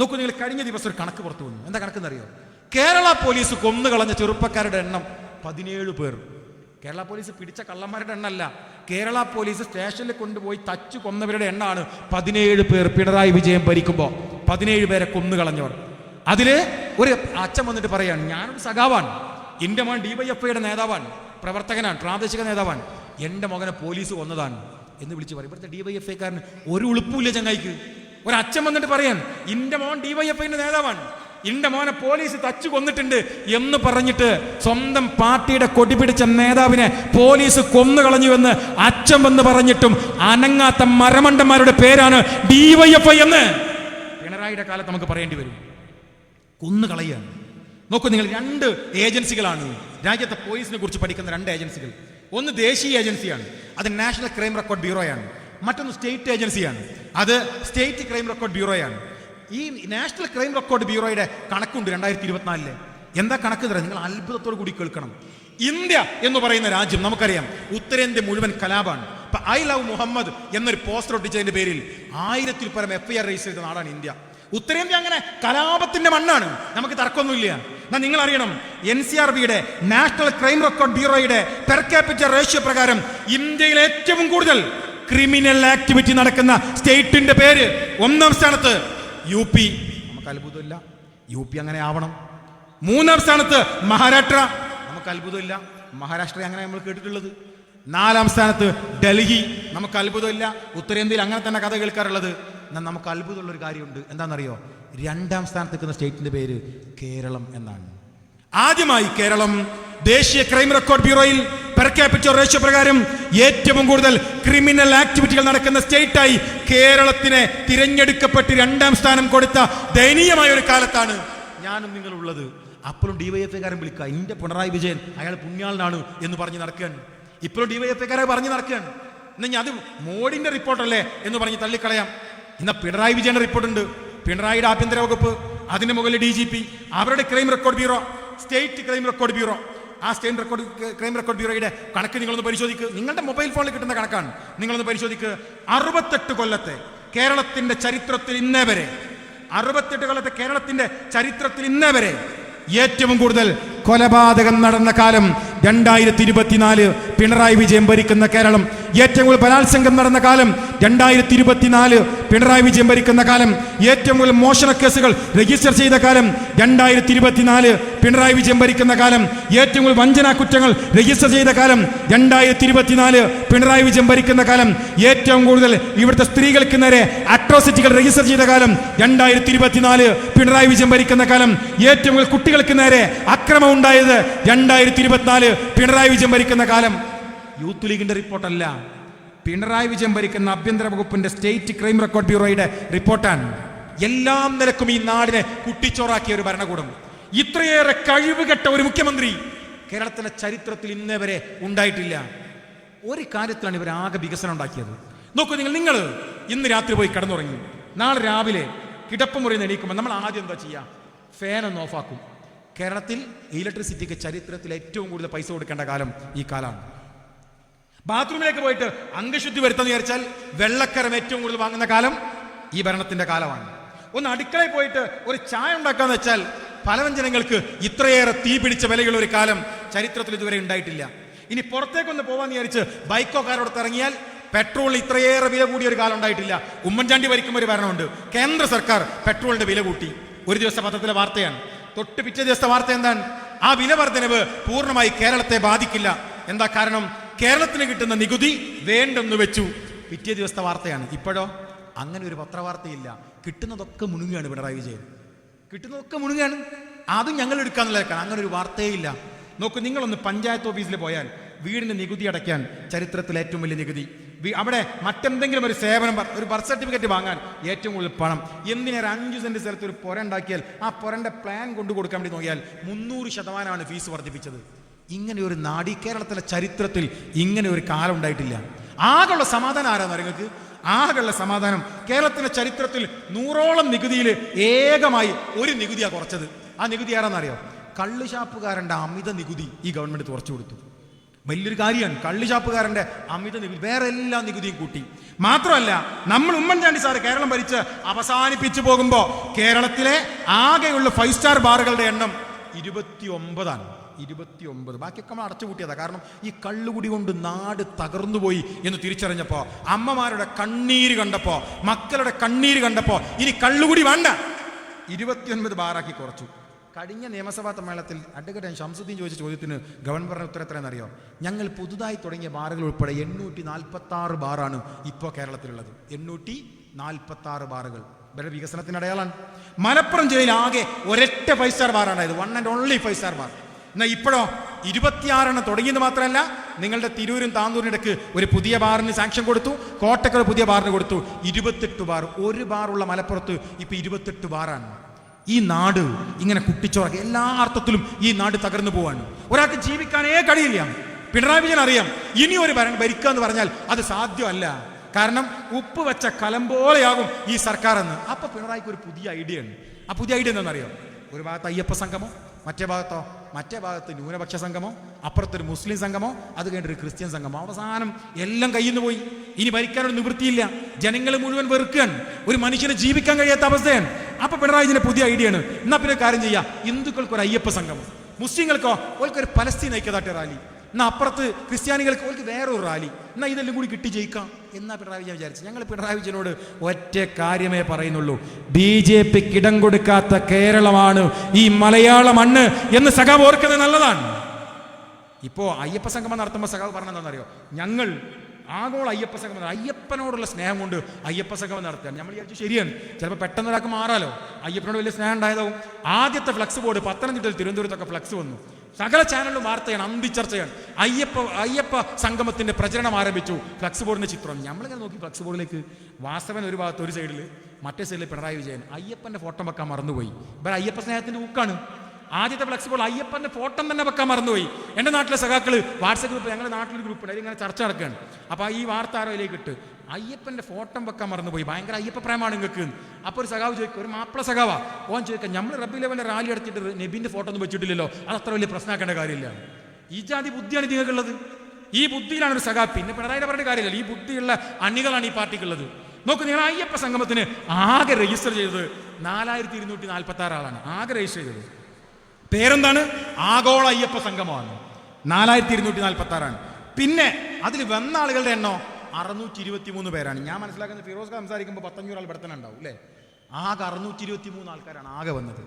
നോക്കൂ നിങ്ങൾ കഴിഞ്ഞ ദിവസം ഒരു കണക്ക് പുറത്തു വന്നു. എന്താ കണക്ക് കണക്കെന്നറിയോ? കേരള പോലീസ് കൊന്നു കളഞ്ഞ ചെറുപ്പക്കാരുടെ എണ്ണം പതിനേഴ് പേർ. കേരള പോലീസ് പിടിച്ച കള്ളന്മാരുടെ എണ്ണമല്ല കേരള പോലീസ് സ്റ്റേഷനിൽ കൊണ്ടുപോയി തച്ചു കൊന്നവരുടെ എണ്ണാണ് പതിനേഴ് പേർ പിണറായി വിജയൻ ഭരിക്കുമ്പോൾ പതിനേഴ് പേരെ കൊന്നു കളഞ്ഞവർ. അതിൽ ഒരു അച്ഛൻ വന്നിട്ട് പറയാണ് ഞാനൊരു സഖാവാണ്. എന്റെ മോൻ ഡിവൈഎഫ്ഐയുടെ നേതാവാണ് പ്രവർത്തകനാണ് പ്രാദേശിക നേതാവാണ്. എന്റെ മകനെ പോലീസ് കൊന്നതാണ്. എന്ന് വിളിച്ച് പറയും. ഇവിടുത്തെ ഡിവൈഎഫ്ഐക്കാരന് ഒരു ഉളുപ്പുമില്ല ചങ്ങായിക്ക്. ഒരു അച്ഛൻ വന്നിട്ട് പറയാൻ ഇന്റെ മോൻ ഡിവൈഎഫ്ഐന്റെ നേതാവാണ്. ഇന്റെ മോനെ പോലീസ് തച്ചു കൊന്നിട്ടുണ്ട് എന്ന് പറഞ്ഞിട്ട് സ്വന്തം പാർട്ടിയുടെ കൊടി പിടിച്ച നേതാവിനെ പോലീസ് കൊന്നു കളഞ്ഞുവെന്ന് അച്ഛൻ വന്ന് പറഞ്ഞിട്ടും അനങ്ങാത്ത മരമണ്ടന്മാരുടെ പേരാണ് ഡിവൈഎഫ്ഐ എന്ന് പിണറായിയുടെ കാലത്ത് നമുക്ക് പറയേണ്ടി വരും. കൊന്നു കളയാണ് നോക്കൂ നിങ്ങൾ രണ്ട് ഏജൻസികളാണ്. രാജ്യത്തെ പോലീസിനെ കുറിച്ച് പഠിക്കുന്ന രണ്ട് ഏജൻസികൾ. ഒന്ന് ദേശീയ ഏജൻസിയാണ്. അത് നാഷണൽ ക്രൈം റെക്കോർഡ് ബ്യൂറോയാണ്. മറ്റൊന്ന് സ്റ്റേറ്റ് ഏജൻസിയാണ് അത് സ്റ്റേറ്റ് ക്രൈം റെക്കോർഡ് ബ്യൂറോയാണ് ഈ നാഷണൽ ക്രൈം റെക്കോർഡ് ബ്യൂറോയുടെ കണക്കുണ്ട് രണ്ടായിരത്തി ഇരുപത്തിനാലിൽ എന്താ കണക്ക് തരാം നിങ്ങൾ അത്ഭുതത്തോടു കൂടി കേൾക്കണം. ഇന്ത്യ എന്ന് പറയുന്ന രാജ്യം നമുക്കറിയാം ഉത്തരേന്ത്യ മുഴുവൻ കലാപാണ് ഇപ്പൊ ഐ ലവ് മുഹമ്മദ് എന്നൊരു പോസ്റ്റർ ഒട്ടിച്ചതിന്റെ പേരിൽ ആയിരത്തിൽ പരം എഫ് ഐ ആർ രജിസ്റ്റർ ചെയ്ത നാടാണ് ഇന്ത്യ. ഉത്തരേന്ത്യ അങ്ങനെ കലാപത്തിന്റെ മണ്ണാണ്. നമുക്ക് തർക്കമൊന്നുമില്ല. എന്നാൽ നിങ്ങൾ അറിയണം എൻ സി ആർ ബിയുടെ നാഷണൽ ക്രൈം റെക്കോർഡ് ബ്യൂറോയുടെ പെർ ക്യാപിറ്റൽ റേഷ്യോ പ്രകാരം ഇന്ത്യയിൽ ഏറ്റവും കൂടുതൽ ക്രിമിനൽ ആക്ടിവിറ്റി നടക്കുന്ന സ്റ്റേറ്റിന്റെ പേര് ഒന്നാം സ്ഥാനത്ത് യു പി. നമുക്ക് അത്ഭുതമില്ല. യു പി അങ്ങനെ ആവണം. മൂന്നാം സ്ഥാനത്ത് മഹാരാഷ്ട്ര. നമുക്ക് അത്ഭുതമില്ല. മഹാരാഷ്ട്ര അങ്ങനെ നമ്മൾ കേട്ടിട്ടുള്ളത്. നാലാം സ്ഥാനത്ത് ഡൽഹി. നമുക്ക് അത്ഭുതമില്ല. ഉത്തരേന്ത്യയിൽ അങ്ങനെ തന്നെ കഥ കേൾക്കാറുള്ളത്. എന്നാൽ നമുക്ക് അത്ഭുതമുള്ള ഒരു കാര്യമുണ്ട്. എന്താണെന്നറിയോ? രണ്ടാം സ്ഥാനത്ത് നിൽക്കുന്ന സ്റ്റേറ്റിന്റെ പേര് കേരളം എന്നാണ്. ആദ്യമായി കേരളം ദേശീയ ക്രൈം റെക്കോർഡ് ബ്യൂറോയിൽ പെർ ക്യാപിറ്റൽ റേഷ്യോ പ്രകാരം ഏറ്റവും കൂടുതൽ ക്രിമിനൽ ആക്ടിവിറ്റികൾ നടക്കുന്ന സ്റ്റേറ്റായി കേരളത്തിനെ തിരഞ്ഞെടുക്കപ്പെട്ട് രണ്ടാം സ്ഥാനം കൊടുത്ത ദയനീയമായ ഒരു കാലത്താണ് ഞാനും നിങ്ങളുള്ളത്. അപ്പോഴും ഡിവൈഎഫ്ഐക്കാരൻ വിളിക്കുക. എന്റെ പിണറായി വിജയൻ അയാൾ പുണ്യാളനാണ് എന്ന് പറഞ്ഞ് നടക്കുകയാണ്. ഇപ്പോഴും ഡിവൈഎഫ്ഐക്കാരെ പറഞ്ഞ് നടക്കുകയാണ്. എന്നാ അത് മോഡിന്റെ റിപ്പോർട്ടല്ലേ എന്ന് പറഞ്ഞ് തള്ളിക്കളയാം. എന്നാൽ പിണറായി വിജയന്റെ റിപ്പോർട്ടുണ്ട്. പിണറായിയുടെ ആഭ്യന്തര വകുപ്പ് അതിന് മുകളിൽ ഡി അവരുടെ crime record bureau state crime record bureau. ആ സ്റ്റേറ്റ് റെക്കോർഡ് ക്രൈം റെക്കോർഡ് ബ്യൂറോയുടെ കണക്ക് നിങ്ങളൊന്ന് പരിശോധിക്കുക നിങ്ങളുടെ മൊബൈൽ ഫോണിൽ കിട്ടുന്ന കണക്കാണ്. നിങ്ങളൊന്ന് പരിശോധിക്കുക അറുപത്തെട്ട് കൊല്ലത്തെ കേരളത്തിന്റെ ചരിത്രത്തിൽ ഇന്നേ വരെ അറുപത്തെട്ട് കൊല്ലത്തെ കേരളത്തിന്റെ ചരിത്രത്തിൽ ഇന്നേ വരെ ഏറ്റവും കൂടുതൽ കൊലപാതകം നടന്ന കാലം രണ്ടായിരത്തി ഇരുപത്തിനാല് പിണറായി വിജയൻ ഭരിക്കുന്ന കേരളം. ഏറ്റവും കൂടുതൽ ബലാത്സംഗം നടന്ന കാലം രണ്ടായിരത്തി ഇരുപത്തിനാല് പിണറായി വിജയൻ ഭരിക്കുന്ന കാലം. ഏറ്റവും കൂടുതൽ മോഷണ കേസുകൾ രജിസ്റ്റർ ചെയ്ത കാലം രണ്ടായിരത്തി ഇരുപത്തിനാല് പിണറായി വിജയൻ ഭരിക്കുന്ന കാലം. ഏറ്റവും കൂടുതൽ വഞ്ചനാ കുറ്റങ്ങൾ രജിസ്റ്റർ ചെയ്ത കാലം രണ്ടായിരത്തി ഇരുപത്തിനാല് പിണറായി വിജയൻ ഭരിക്കുന്ന കാലം. ഏറ്റവും കൂടുതൽ ഇവിടുത്തെ സ്ത്രീകൾക്ക് നേരെ അട്രോസിറ്റികൾ രജിസ്റ്റർ ചെയ്ത കാലം രണ്ടായിരത്തി ഇരുപത്തിനാല് പിണറായി വിജയൻ ഭരിക്കുന്ന കാലം. ഏറ്റവും കൂടുതൽ കുട്ടികൾക്ക് നേരെ അക്രമം ഉണ്ടായത് രണ്ടായിരത്തി ഇരുപത്തിനാല് പിണറായി വിജയൻ ഭരിക്കുന്ന കാലം. യൂത്ത് ലീഗിന്റെ റിപ്പോർട്ടല്ല. പിണറായി വിജയൻ ഭരിക്കുന്ന ആഭ്യന്തര വകുപ്പിന്റെ സ്റ്റേറ്റ് ക്രൈം റെക്കോർഡ് ബ്യൂറോയുടെ റിപ്പോർട്ടാണ്. എല്ലാം നിലക്കും ഈ നാടിനെ കുട്ടിച്ചോറാക്കിയ ഒരു ഭരണകൂടം. ഇത്രയേറെ കഴിവുകെട്ട ഒരു മുഖ്യമന്ത്രി കേരളത്തിന്റെ ചരിത്രത്തിൽ ഇന്നേ വരെ ഉണ്ടായിട്ടില്ല. ഒരു കാര്യത്തിലാണ് ഇവർ ആകെ വികസനം ഉണ്ടാക്കിയത്. നോക്കൂ നിങ്ങൾ നിങ്ങൾ ഇന്ന് രാത്രി പോയി കിടന്നുറങ്ങി. നാളെ രാവിലെ കിടപ്പുമുറി എണീക്കുമ്പോൾ നമ്മൾ ആദ്യം എന്താ ചെയ്യുക? ഫാൻ ഒന്ന് ഓഫാക്കും കേരളത്തിൽ ഇലക്ട്രിസിറ്റിക്ക് ചരിത്രത്തിൽ ഏറ്റവും കൂടുതൽ പൈസ കൊടുക്കേണ്ട കാലം ഈ കാലമാണ്. ബാത്റൂമിലേക്ക് പോയിട്ട് അംഗശുദ്ധി വരുത്തുന്ന വിചാരിച്ചാൽ വെള്ളക്കരം ഏറ്റവും കൂടുതൽ വാങ്ങുന്ന കാലം ഈ ഭരണത്തിന്റെ കാലമാണ്. ഒന്ന് അടുക്കളയിൽ പോയിട്ട് ഒരു ചായ ഉണ്ടാക്കാന്ന് വെച്ചാൽ പലവ്യഞ്ജനങ്ങൾക്ക് ഇത്രയേറെ തീ പിടിച്ച വിലയുള്ള ഒരു കാലം ചരിത്രത്തിൽ ഇതുവരെ ഉണ്ടായിട്ടില്ല. ഇനി പുറത്തേക്കൊന്ന് പോവാന്ന് വിചാരിച്ച് ബൈക്കോ കാരോടത്ത് ഇറങ്ങിയാൽ പെട്രോളിന് ഇത്രയേറെ വില കൂടിയ ഒരു കാലം ഉണ്ടായിട്ടില്ല. ഉമ്മൻചാണ്ടി ഭരിക്കുമ്പോൾ ഒരു ഭരണമുണ്ട്. കേന്ദ്ര സർക്കാർ പെട്രോളിന്റെ വില കൂട്ടി. ഒരു ദിവസം പത്രത്തിലെ വാർത്തയാണ്. തൊട്ട് പിറ്റേ ദിവസത്തെ വാർത്ത എന്താണ്? ആ വില വർധനവ് പൂർണമായി കേരളത്തെ ബാധിക്കില്ല. എന്താ കാരണം? കേരളത്തിന് കിട്ടുന്ന നികുതി വേണ്ടെന്ന് വെച്ചു. പിറ്റേ ദിവസത്തെ വാർത്തയാണ്. ഇപ്പോഴോ? അങ്ങനെ ഒരു പത്രവാർത്തയില്ല. കിട്ടുന്നതൊക്കെ മുണുങ്ങുകയാണ് പിണറായി വിജയൻ. കിട്ടുന്നതൊക്കെ മുണുങ്ങുകയാണ് അതും ഞങ്ങൾ എടുക്കാന്നുള്ള അങ്ങനെ ഒരു വാർത്തയേ ഇല്ല നോക്കൂ നിങ്ങളൊന്ന് പഞ്ചായത്ത് ഓഫീസിൽ പോയാൽ വീടിന് നികുതി അടയ്ക്കാൻ ചരിത്രത്തിൽ ഏറ്റവും വലിയ നികുതി. അവിടെ മറ്റെന്തെങ്കിലും ഒരു സേവനം ഒരു ബർത്ത് സർട്ടിഫിക്കറ്റ് വാങ്ങാൻ ഏറ്റവും കൂടുതൽ പണം. എന്തിനാ ഒരു അഞ്ച് സെന്റ് സ്ഥലത്ത് ഒരു പുര ഉണ്ടാക്കിയാൽ ആ പുരന്റെ പ്ലാൻ കൊണ്ടു കൊടുക്കാൻ വേണ്ടി നോക്കിയാൽ മുന്നൂറ് ശതമാനമാണ് ഫീസ് വർദ്ധിപ്പിച്ചത്. ഇങ്ങനെ ഒരു നാടി കേരളത്തിലെ ചരിത്രത്തിൽ ഇങ്ങനെ ഒരു കാലം ഉണ്ടായിട്ടില്ല. ആകെയുള്ള സമാധാനം ആരാന്ന് നിങ്ങൾക്ക്? ആകെയുള്ള സമാധാനം. കേരളത്തിന്റെ ചരിത്രത്തിൽ നൂറോളം നികുതിയിൽ ഏകമായി ഒരു നികുതിയാണ് കുറച്ചത്. ആ നികുതി ആരാന്നറിയോ കള്ളുഷാപ്പുകാരന്റെ അമിത നികുതി ഈ ഗവൺമെന്റ് കുറച്ചു കൊടുത്തു. വലിയൊരു കാര്യമാണ്. കള്ളിഷാപ്പുകാരന്റെ അമിത നികുതി. വേറെ എല്ലാ നികുതിയും കൂട്ടി. മാത്രമല്ല നമ്മൾ ഉമ്മൻചാണ്ടി സാറ് കേരളം ഭരിച്ച് അവസാനിപ്പിച്ചു പോകുമ്പോൾ കേരളത്തിലെ ആകെയുള്ള ഫൈവ് സ്റ്റാർ ബാറുകളുടെ എണ്ണം ഇരുപത്തി ഒമ്പതാണ് ഇരുപത്തി ഒമ്പത് ബാക്കിയൊക്കെ നമ്മൾ അടച്ചു അടച്ചുപൂട്ടിയതാ കാരണം ഈ കള്ളുകുടി കൊണ്ട് നാട് തകർന്നുപോയി എന്ന് തിരിച്ചറിഞ്ഞപ്പോൾ അമ്മമാരുടെ കണ്ണീര് കണ്ടപ്പോൾ മക്കളുടെ കണ്ണീര് കണ്ടപ്പോൾ ഇനി കള്ളുകുടി വേണ്ട. ഇരുപത്തിയൊൻപത് ബാറാക്കി കുറച്ചു. കഴിഞ്ഞ നിയമസഭാ സമ്മേളനത്തിൽ അഡ്വക്കേറ്റ് ഷംസുദ്ദീൻ ചോദിച്ച ചോദ്യത്തിന് ഗവൺമെന്റ് പറഞ്ഞ ഉത്തരം എത്രയെന്ന് അറിയോ? ഞങ്ങൾ പുതുതായി തുടങ്ങിയ ബാറുകൾ ഉൾപ്പെടെ എണ്ണൂറ്റി നാൽപ്പത്തി ആറ് ബാറാണ് ഇപ്പോൾ കേരളത്തിലുള്ളത്. എണ്ണൂറ്റി നാൽപ്പത്തി ആറ് ബാറുകൾ. ഇവരുടെ വികസനത്തിന് അടയാളാണ് മലപ്പുറം ജില്ലയിൽ ആകെ ഒരൊറ്റ ഫൈവ് സ്റ്റാർ ബാറാണ് ഇത് one and only five star bar. എന്നാൽ ഇപ്പോഴോ? ഇരുപത്തിയാറെണ്ണം തുടങ്ങിയത് മാത്രമല്ല നിങ്ങളുടെ തിരൂരും താന്തൂരിനും ഇടയ്ക്ക് ഒരു പുതിയ ബാറിന് സാങ്ഷൻ കൊടുത്തു കോട്ടയ്ക്ക് ഒരു പുതിയ ബാറിന് കൊടുത്തു. ഇരുപത്തെട്ട് ബാർ ഒരു ബാറുള്ള മലപ്പുറത്ത് ഇപ്പം ഇരുപത്തെട്ട് ബാറാണ്. ഈ നാട് ഇങ്ങനെ കുട്ടിച്ചോറ എല്ലാ അർത്ഥത്തിലും ഈ നാട് തകർന്നു പോവാണ്. ഒരാൾക്ക് ജീവിക്കാനേ കഴിയില്ല. പിണറായി വിജയൻ അറിയാം ഇനി ഒരു ഭരണം ഭരിക്കുക എന്ന് പറഞ്ഞാൽ അത് സാധ്യമല്ല. കാരണം ഉപ്പ് വെച്ച കലം പോലെയാകും ഈ സർക്കാർ എന്ന് അപ്പൊ പിണറായിക്ക് ഒരു പുതിയ ഐഡിയ ഉണ്ട്. ആ പുതിയ ഐഡിയ എന്താണെന്നറിയോ? ഒരു ഭാഗത്ത് അയ്യപ്പ സംഘമോ മറ്റേ ഭാഗത്തോ മറ്റേ ഭാഗത്ത് ന്യൂനപക്ഷ സംഘമോ അപ്പുറത്തൊരു മുസ്ലിം സംഘമോ അത് കഴിഞ്ഞൊരു ക്രിസ്ത്യൻ സംഘമോ അവസാനം എല്ലാം കയ്യിൽ നിന്ന് പോയി. ഇനി ഭരിക്കാനൊരു നിവൃത്തിയില്ല. ജനങ്ങൾ മുഴുവൻ വെറുക്കാൻ ഒരു മനുഷ്യന് ജീവിക്കാൻ കഴിയാത്ത അവസ്ഥയാണ്. അപ്പൊ പിണറായി വിജയന്റെ പുതിയ ഐഡിയ ആണ്. എന്നാ പിന്നെ കാര്യം ചെയ്യാം? ഹിന്ദുക്കൾക്ക് ഒരു അയ്യപ്പ സംഘം മുസ്ലിങ്ങൾക്കോ? ഓൾക്കൊരു പലസ്തീൻ ഐക്യദാർഢ്യ റാലി. എന്നാ അപ്പുറത്ത് ക്രിസ്ത്യാനികൾക്ക് അവർക്ക് വേറെ ഒരു റാലി. എന്നാ ഇതെല്ലാം കൂടി കിട്ടി ജയിക്കാം. എന്നാ പിണറായി വിജയൻ വിചാരിച്ചു ഞങ്ങൾ പിണറായി വിജയനോട് ഒറ്റ കാര്യമേ പറയുന്നുള്ളൂ. ബി ജെ പിക്ക് ഇടം കൊടുക്കാത്ത കേരളമാണ് ഈ മലയാള മണ്ണ് എന്ന് സഖാവ് ഓർക്കുന്നത് നല്ലതാണ്. ഇപ്പോ അയ്യപ്പ സംഗമം നടത്തുമ്പോൾ സഖാവ് പറഞ്ഞെന്താണെന്നറിയോ ഞങ്ങൾ ആഗോള അയ്യപ്പ സംഗമം അയ്യപ്പനോടുള്ള സ്നേഹം കൊണ്ട് അയ്യപ്പ സംഗമം നടത്തുകയാണ്. നമ്മൾ വിചാരിച്ചു ശരിയാണ്. ചിലപ്പോൾ പെട്ടെന്ന് ഒരാൾക്ക് മാറാലോ. അയ്യപ്പനോട് വലിയ സ്നേഹം ഉണ്ടായതാവും. ആദ്യത്തെ ഫ്ലക്സ് ബോർഡ് പത്തനംതിട്ടയിൽ തിരുവനന്തപുരത്തൊക്കെ ഫ്ലക്സ് വന്നു. സകല ചാനലിലും വാർത്തയാണ് അന്തിച്ചർച്ചയാണ് അയ്യപ്പ അയ്യപ്പ സംഗമത്തിന്റെ പ്രചരണം ആരംഭിച്ചു. ഫ്ലക്സ് ബോർഡിന്റെ ചിത്രം. നമ്മളിങ്ങനെ നോക്കി ഫ്ലക്സ് ബോർഡിലേക്ക് വാസവൻ ഒരു ഭാഗത്ത് ഒരു സൈഡിൽ മറ്റേ സൈഡിൽ പിണറായി വിജയൻ. അയ്യപ്പന്റെ ഫോട്ടോ വെക്കാൻ മറന്നുപോയി. ഇവർ അയ്യപ്പ സ്നേഹത്തിന്റെ ബുക്കാണ് ആദ്യത്തെ ഫ്ലക്സ് ബോർഡ് അയ്യപ്പന്റെ ഫോട്ടോ തന്നെ വെക്കാൻ മറന്നുപോയി. എന്റെ നാട്ടിലെ സഖാക്കൾ വാട്സപ്പ് ഗ്രൂപ്പ് ഞങ്ങളുടെ നാട്ടിലൊരു ഗ്രൂപ്പ് ഉണ്ട് അതിലിങ്ങനെ ചർച്ച നടക്കുകയാണ്. അപ്പോൾ ഈ വാർത്ത ആരോയിലേക്ക് ഇട്ട്. അയ്യപ്പന്റെ ഫോട്ടോ വെക്കാൻ മറന്നുപോയി. ഭയങ്കര അയ്യപ്പ പ്രേമാണ് നിങ്ങൾക്ക് അപ്പോൾ ഒരു സഖാവ് ചോദിക്കും ഒരു മാപ്പിള സഖാവ? ഓൻ ചോദിക്കാം നമ്മൾ റബ്ബി ലെവലിന്റെ റാലി നടത്തിയിട്ട് നബിന്റെ ഫോട്ടോ ഒന്നും വെച്ചിട്ടില്ലല്ലോ. അത് അത്ര വലിയ പ്രശ്നമാക്കേണ്ട കാര്യമില്ല. ഈ ജാതി ബുദ്ധിയാണ് നിങ്ങൾക്കുള്ളത്. ഈ ബുദ്ധിയിലാണ് ഒരു സഖാ പിന്നെ പിണറായി പറഞ്ഞ കാര്യമില്ല. ഈ ബുദ്ധിയുള്ള അണികളാണ് ഈ പാർട്ടിക്കുള്ളത്. നോക്ക് നിങ്ങൾ അയ്യപ്പ സംഗമത്തിന് ആകെ രജിസ്റ്റർ ചെയ്തത് നാലായിരത്തി ഇരുന്നൂറ്റി നാൽപ്പത്തി ആറ് ആളാണ്. ആകെ രജിസ്റ്റർ ചെയ്തത്. പേരെന്താണ്? ആഗോള അയ്യപ്പ സംഗമമാണ്. നാലായിരത്തി ഇരുന്നൂറ്റി നാൽപ്പത്തി ആറാണ് പിന്നെ അതിൽ വന്ന ആളുകളുടെ എണ്ണോ? അറുന്നൂറ്റി ഇരുപത്തി മൂന്ന് പേരാണ്. ഞാൻ മനസ്സിലാക്കുന്നത് ഫിറോസ് സംസാരിക്കുമ്പോൾ പത്തഞ്ഞൂറ് ആൾ ഇവിടെ തന്നെ ഉണ്ടാവും അല്ലേ? ആകെ അറുന്നൂറ്റി ഇരുപത്തി മൂന്ന് ആൾക്കാരാണ് ആകെ വന്നത്.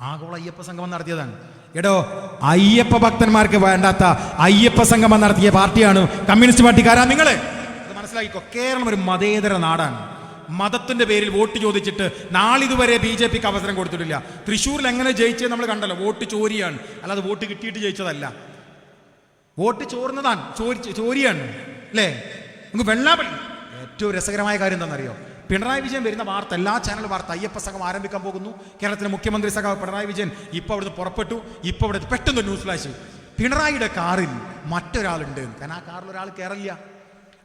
ആഗോള അയ്യപ്പ സംഗമം നടത്തിയതാണ്. എടോ അയ്യപ്പ ഭക്തന്മാർക്ക് വേണ്ടാത്ത അയ്യപ്പ സംഗമം നടത്തിയ പാർട്ടിയാണ് കമ്മ്യൂണിസ്റ്റ് പാർട്ടിക്കാരാ നിങ്ങൾ അത് മനസ്സിലാക്കിക്കോ കേരളം ഒരു മതേതര നാടാണ്. മതത്തിന്റെ പേരിൽ വോട്ട് ചോദിച്ചിട്ട് നാളിതുവരെ ബി ജെ പിക്ക് അവസരം കൊടുത്തിട്ടില്ല. തൃശ്ശൂരിൽ എങ്ങനെ ജയിച്ചത് നമ്മൾ കണ്ടല്ലോ വോട്ട് ചോരിയാണ്. അല്ലാതെ വോട്ട് കിട്ടിയിട്ട് ജയിച്ചതല്ല. വോട്ട് ചോർന്നതാണ് ചോരി ചോരിയാണ് അല്ലേ? നമുക്ക് വെള്ളാപ്പള്ളി. ഏറ്റവും രസകരമായ കാര്യം എന്താണെന്നറിയോ? പിണറായി വിജയൻ വരുന്ന വാർത്ത എല്ലാ ചാനൽ വാർത്ത അയ്യപ്പ സംഘം ആരംഭിക്കാൻ പോകുന്നു. കേരളത്തിലെ മുഖ്യമന്ത്രി സഖാവ് പിണറായി വിജയൻ ഇപ്പോൾ അവിടുന്ന് പുറപ്പെട്ടു ഇപ്പോൾ അവിടെ പെട്ടെന്ന് ന്യൂസ് ഫ്ലാഷ്. പിണറായിയുടെ കാറിൽ മറ്റൊരാളുണ്ട്. കാരണം ആ കാറിൽ ഒരാൾ കയറില്ല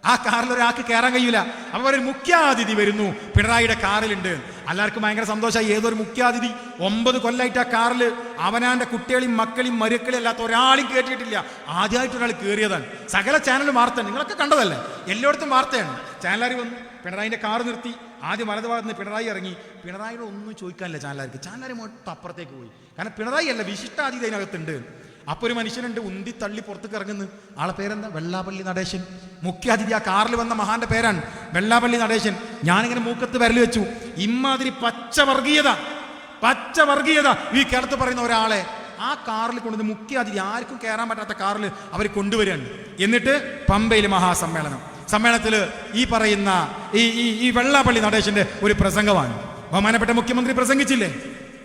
ആ കാറിൽ ഒരാൾക്ക് കയറാൻ കഴിയില്ല. അപ്പൊ ഒരു മുഖ്യാതിഥി വരുന്നു. പിണറായിയുടെ കാറിലുണ്ട്. എല്ലാവർക്കും ഭയങ്കര സന്തോഷമായി. ഏതൊരു മുഖ്യാതിഥി? ഒമ്പത് കൊല്ലായിട്ട് ആ കാറിൽ അവനാന്റെ കുട്ടികളെയും മക്കളെയും മരുക്കളെയും അല്ലാത്ത ഒരാളും കേട്ടിട്ടില്ല ആദ്യമായിട്ട് ഒരാൾ കയറിയതാണ് സകല ചാനലും വാർത്തയാണ്. നിങ്ങളൊക്കെ കണ്ടതല്ലേ? എല്ലായിടത്തും വാർത്തയാണ്. ചാനലാർ വന്നു? പിണറായിന്റെ കാർ നിർത്തി. ആദ്യം വലത് ഭാഗത്ത് നിന്ന് പിണറായി ഇറങ്ങി. പിണറായിയുടെ ഒന്നും ചോദിക്കാനില്ല ചാനലാർക്ക്. ചാനലാർ മൊത്തം അപ്പുറത്തേക്ക് പോയി. കാരണം പിണറായി അല്ല വിശിഷ്ടാതിഥി അതിനകത്തുണ്ട്. അപ്പൊ ഒരു മനുഷ്യനുണ്ട് ഉന്തി തള്ളി പുറത്തേക്ക് കിറങ്ങുന്നു ആളെ പേരെന്താ? വെള്ളാപ്പള്ളി നടേശൻ. മുഖ്യാതിഥി ആ കാറിൽ വന്ന മഹാന്റെ പേരാണ് വെള്ളാപ്പള്ളി നടേശൻ. ഞാനിങ്ങനെ മൂക്കത്ത് വിരൽ വെച്ചു. ഇമ്മാതിരി പച്ചവർഗീയത പച്ചവർഗീയത. പച്ച വർഗീയത ഈ കേരളത്തിൽ പറയുന്ന ഒരാളെ ആ കാറിൽ കൊണ്ടുവന്ന് മുഖ്യാതിഥി ആർക്കും കയറാൻ പറ്റാത്ത കാറിൽ അവർ കൊണ്ടുവരികയാണ് എന്നിട്ട് പമ്പയിൽ മഹാസമ്മേളനം. സമ്മേളനത്തിൽ ഈ പറയുന്ന ഈ ഈ ഈ വെള്ളാപ്പള്ളി നടേശന്റെ ഒരു പ്രസംഗമാണ്. ബഹുമാനപ്പെട്ട മുഖ്യമന്ത്രി പ്രസംഗിച്ചില്ലേ?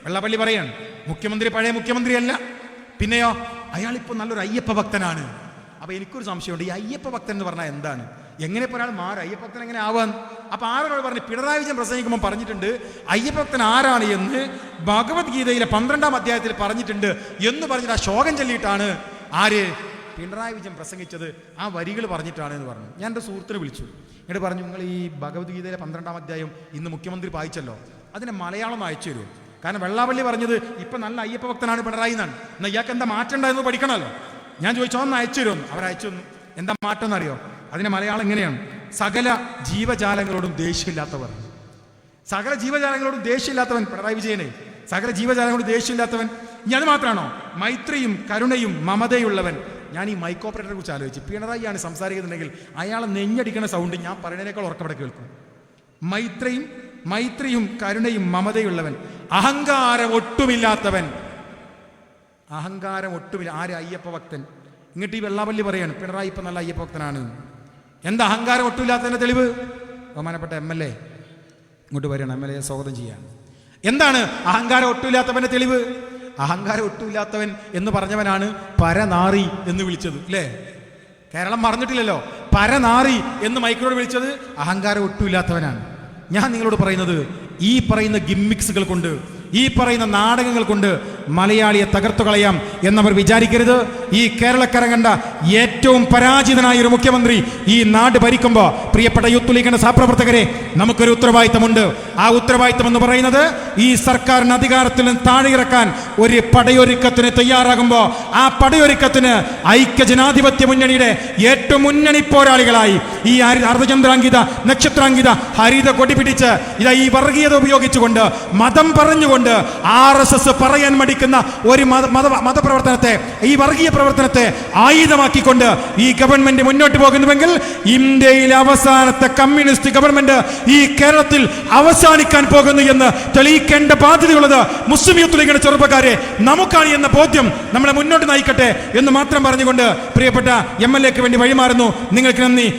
വെള്ളാപ്പള്ളി പറയാണ് മുഖ്യമന്ത്രി പഴയ മുഖ്യമന്ത്രിയല്ല. പിന്നെയോ അയാളിപ്പോൾ നല്ലൊരു അയ്യപ്പ ഭക്തനാണ്. അപ്പൊ എനിക്കൊരു സംശയമുണ്ട് ഈ അയ്യപ്പ ഭക്തൻ എന്ന് പറഞ്ഞാൽ എന്താണ്? എങ്ങനെ ഇപ്പോൾ ഒരാൾ മാറും? അയ്യപ്പ ഭക്തൻ എങ്ങനെ ആവാൻ? അപ്പൊ ആരോട് പറഞ്ഞു പിണറായി വിജയൻ പ്രസംഗിക്കുമ്പോൾ പറഞ്ഞിട്ടുണ്ട് അയ്യപ്പ ഭക്തൻ ആരാണ് എന്ന് ഭഗവത്ഗീതയിലെ പന്ത്രണ്ടാം അധ്യായത്തിൽ പറഞ്ഞിട്ടുണ്ട് എന്ന് പറഞ്ഞിട്ട് ആ ശോകം ചൊല്ലിയിട്ടാണ് ആര് പിണറായി വിജയൻ പ്രസംഗിച്ചത് ആ വരികൾ പറഞ്ഞിട്ടാണ് എന്ന് പറഞ്ഞു. ഞാൻ എന്റെ സുഹൃത്തിനെ വിളിച്ചു. എന്നിട്ട് പറഞ്ഞു നിങ്ങൾ ഈ ഭഗവത്ഗീതയിലെ പന്ത്രണ്ടാം അധ്യായം ഇന്ന് മുഖ്യമന്ത്രി വായിച്ചല്ലോ അതിനെ മലയാളം അയച്ചു തരുമോ? കാരണം വെള്ളാപ്പള്ളി പറഞ്ഞത് ഇപ്പൊ നല്ല അയ്യപ്പ ഭക്തനാണ് പിണറായി എന്നാണ്. എന്നാൽ ഇയാൾക്ക് എന്താ മാറ്റം ഉണ്ടായെന്ന് പഠിക്കണമല്ലോ? ഞാൻ ചോദിച്ചോ ഒന്ന് അയച്ചു തരുമെന്ന് അവർ അയച്ചു തന്നു. എന്താ മാറ്റം എന്നറിയോ? അതിന് മലയാളം എങ്ങനെയാണ്? സകല ജീവജാലങ്ങളോടും ദേഷ്യമില്ലാത്തവർ. സകല ജീവജാലങ്ങളോടും ദേഷ്യമില്ലാത്തവൻ പിണറായി വിജയനെ. സകല ജീവജാലങ്ങളോടും ദേഷ്യമില്ലാത്തവൻ. ഇനി അത് മാത്രമാണോ? മൈത്രിയും കരുണയും മമതയുള്ളവൻ. ഞാൻ ഈ മൈക്ക് ഓപ്പറേറ്ററെ കുറിച്ച് ആലോചിച്ചു. പിണറായിയാണ് സംസാരിക്കുന്നുണ്ടെങ്കിൽ അയാളെ നെഞ്ഞടിക്കുന്ന സൗണ്ട് ഞാൻ പറയുന്നതിനേക്കാൾ ഉറക്കവിടെ കേൾക്കും മൈത്രിയും മൈത്രിയും കരുണയും മമതയുള്ളവൻ. അഹങ്കാരം ഒട്ടുമില്ലാത്തവൻ. അഹങ്കാരം ഒട്ടുമില്ല. ആര് അയ്യപ്പ ഭക്തൻ? ഇങ്ങോട്ട് ഈ വെള്ളാപ്പള്ളി പറയാണ്. പിണറായി ഇപ്പം നല്ല അയ്യപ്പ ഭക്തനാണ്. എന്താ അഹങ്കാരം ഒട്ടുമില്ലാത്തതിന്റെ തെളിവ്? ബഹുമാനപ്പെട്ട എം എൽ എ. ഇങ്ങോട്ട് വരണം എം എൽ എ സ്വാഗതം ചെയ്യാൻ എന്താണ് അഹങ്കാരം ഒട്ടുമില്ലാത്തവന്റെ തെളിവ്? അഹങ്കാരം ഒട്ടുമില്ലാത്തവൻ എന്ന് പറഞ്ഞവനാണ് പരനാറി എന്ന് വിളിച്ചത് അല്ലേ? കേരളം മറന്നിട്ടില്ലല്ലോ. പരനാറി എന്ന് മൈക്കിനോട് വിളിച്ചത് അഹങ്കാരം ഒട്ടുമില്ലാത്തവനാണ്. ഞാൻ നിങ്ങളോട് പറയുന്നത് ഈ പറയുന്ന ഗിമ്മിക്സുകൾ കൊണ്ട് ഈ പറയുന്ന നാടകങ്ങൾ കൊണ്ട് മലയാളിയെ തകർത്തു കളയാം എന്നവർ വിചാരിക്കരുത്. ഈ കേരളക്കര കണ്ട ഏറ്റവും പരാജിതനായ ഒരു മുഖ്യമന്ത്രി ഈ നാട് ഭരിക്കുമ്പോൾ പ്രിയപ്പെട്ട യൂത്ത് ലീഗിന്റെ സഹപ്രവർത്തകരെ നമുക്കൊരു ഉത്തരവാദിത്തമുണ്ട്. ആ ഉത്തരവാദിത്തം എന്ന് പറയുന്നത് ഈ സർക്കാരിന് അധികാരത്തിൽ നിന്ന് താഴെ ഇറക്കാൻ ഒരു പടയൊരുക്കത്തിന് തയ്യാറാകുമ്പോൾ ആ പടയൊരുക്കത്തിന് ഐക്യ ജനാധിപത്യ മുന്നണിയുടെ ഏറ്റവും മുന്നണി പോരാളികളായി ഈ അർദ്ധചന്ദ്രാങ്കിത നക്ഷത്രാങ്കിത ഹരിത കൊടി പിടിച്ച് ഇതാ ഈ വർഗീയത ഉപയോഗിച്ചുകൊണ്ട് മതം പറഞ്ഞുകൊണ്ട് ആർ എസ് എസ് പറയാൻ മടിക്കുന്ന ഒരു മത മത മതപ്രവർത്തനത്തെ ഈ വർഗീയ പ്രവർത്തനത്തെ ആയുധമാക്കിക്കൊണ്ട് ഈ ഗവൺമെന്റ് മുന്നോട്ട് പോകുന്നുവെങ്കിൽ ഇന്ത്യയിലെ അവസാനത്തെ കമ്മ്യൂണിസ്റ്റ് ഗവൺമെന്റ് ഈ കേരളത്തിൽ അവസാനിക്കാൻ പോകുന്നു എന്ന് തെളിയിക്കേണ്ട ബാധ്യതയുള്ളത് മുസ്ലിം യൂത്ത് ലീഗിന്റെ ചെറുപ്പക്കാരെ നമുക്കാണ് എന്ന ബോധ്യം നമ്മളെ മുന്നോട്ട് നയിക്കട്ടെ എന്ന് മാത്രം പറഞ്ഞുകൊണ്ട് പ്രിയപ്പെട്ട എം എൽ എക്ക് വേണ്ടി വഴിമാറുന്നു. നിങ്ങൾക്ക് നന്ദി.